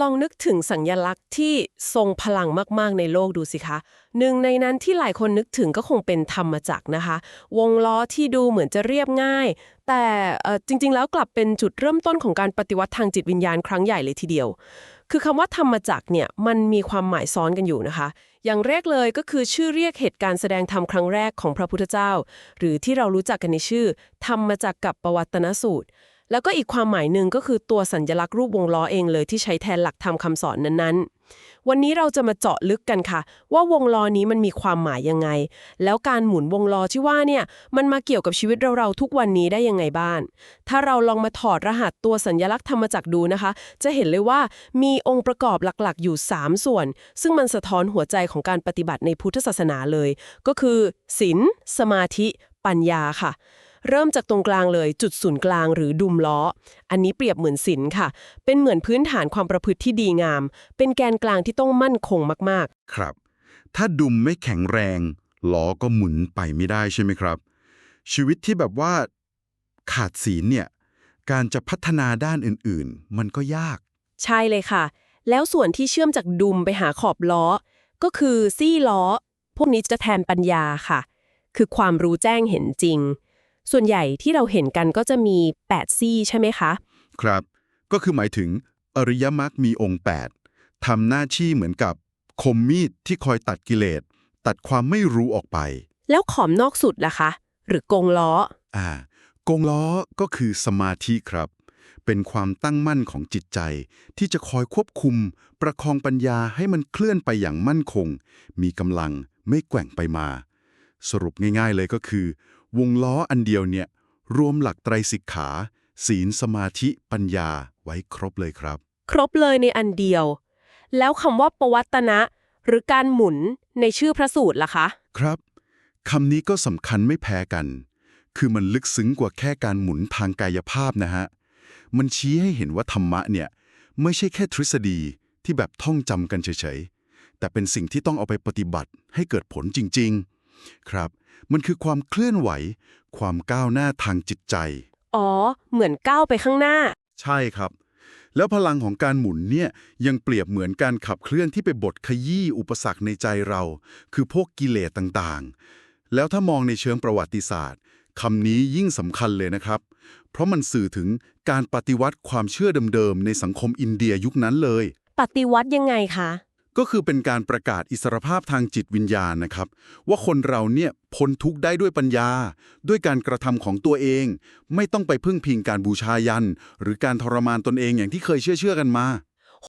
ลองนึกถึงสัญญลักษณ์ที่ทรงพลังมากๆในโลกดูสิคะ หนึ่งในนั้นที่หลายคนนึกถึงก็คงเป็นธรรมจักรนะคะ วงล้อที่ดูเหมือนจะเรียบง่าย แต่จริงๆ แล้วกลับเป็นจุดเริ่มต้นของการปฏิวัติทางจิตวิญญาณครั้งใหญ่เลยทีเดียว คือคำว่าธรรมจักรเนี่ยมันมีความหมายซ้อนกันอยู่นะคะ อย่างแรกเลยก็คือชื่อเรียกเหตุการณ์แสดงธรรมครั้งแรกของพระพุทธเจ้า หรือที่เรารู้จักกันในชื่อ ธรรมจักรกับปวัตนสูตร แล้วก็อีกความหมายหนึ่งก็คือตัวสัญญลักษณ์รูปวงล้อเองเลยที่ใช้แทนหลักธรรมคำสอนนั้นๆ วันนี้เราจะมาเจาะลึกกันค่ะ ว่าวงล้อนี้มันมีความหมายยังไง แล้วการหมุนวงล้อที่ว่าเนี่ยมันมาเกี่ยวกับชีวิตเราๆทุกวันนี้ได้ยังไงบ้าง ถ้าเราลองมาถอดรหัสตัวสัญญลักษณ์ธรรมจักรดูนะคะ จะเห็นเลยว่ามีองค์ประกอบหลักๆ อยู่ 3 ส่วน ซึ่งมันสะท้อนหัวใจของการปฏิบัติในพุทธศาสนาเลย ก็คือศีลสมาธิ ปัญญาค่ะ เริ่มจากตรงกลางเลยจุดศูนย์กลางหรือดุมล้อ อันนี้เปรียบเหมือนศีลค่ะ เป็นเหมือนพื้นฐานความประพฤติที่ดีงาม เป็นแกนกลางที่ต้องมั่นคงมากครับ ถ้าดุมไม่แข็งแรงล้อก็หมุนไปไม่ได้ใช่ไหมครับ ชีวิตที่แบบว่าขาดศีลเนี่ยการจะพัฒนาด้านอื่นๆ มันก็ยากๆใช่เลยค่ะ แล้วส่วนที่เชื่อมจากดุมไปหาขอบล้อ ก็คือซี่ล้อ พวกนี้จะแทนปัญญาค่ะ คือความรู้แจ้งเห็นจริง ส่วนใหญ่ที่เราเห็นกันก็จะมี 8 ซี่ใช่ไหมคะ ครับ ก็คือหมายถึงอริยมรรคมีองค์ 8ทำหน้าที่เหมือนกับคมมีดที่คอยตัดกิเลส ตัดความไม่รู้ออกไป แล้วขอมนอกสุดล่ะคะ หรือกงล้อ อ่ากงล้อก็คือสมาธิครับ เป็นความตั้งมั่นของจิตใจ ที่จะคอยควบคุม ประคองปัญญาให้มันเคลื่อนไปอย่างมั่นคง มีกำลังไม่แกว่งไปมา สรุปง่ายๆเลยก็คือ วงล้ออันเดียวเนี่ย รวมหลักไตรสิกขา ศีลสมาธิปัญญาไว้ครบเลยครับ ครบเลยในอันเดียว แล้วคำว่าปวัตนะ หรือการหมุนในชื่อพระสูตรล่ะคะ ครับคำนี้ก็สำคัญไม่แพ้กัน คือมันลึกซึ้งกว่าแค่การหมุนทางกายภาพนะฮะ มันชี้ให้เห็นว่าธรรมะเนี่ย ไม่ใช่แค่ทฤษฎีที่แบบท่องจำกันเฉยๆ แต่เป็นสิ่งที่ต้องเอาไปปฏิบัติให้เกิดผลจริง ๆ ครับ มันคือความเคลื่อนไหว ความก้าวหน้าทางจิตใจ อ๋อ เหมือนก้าวไปข้างหน้า ใช่ครับ แล้วพลังของการหมุนเนี่ยยังเปรียบเหมือนการขับเคลื่อนที่ไปบดขยี้อุปสรรคในใจเรา คือพวกกิเลสต่างๆ แล้วถ้ามองในเชิงประวัติศาสตร์คำนี้ยิ่งสำคัญเลยนะครับ เพราะมันสื่อถึงการปฏิวัติความเชื่อเดิมๆในสังคมอินเดียยุคนั้นเลย ปฏิวัติยังไงคะ ก็คือเป็นการประกาศอิสรภาพทางจิตวิญญาณนะครับ ว่าคนเราเนี่ยพ้นทุกข์ได้ด้วยปัญญา ด้วยการกระทำของตัวเอง ไม่ต้องไปพึ่งพิงการบูชายัน หรือการทรมานตนเองอย่างที่เคยเชื่อเชื่อกันมา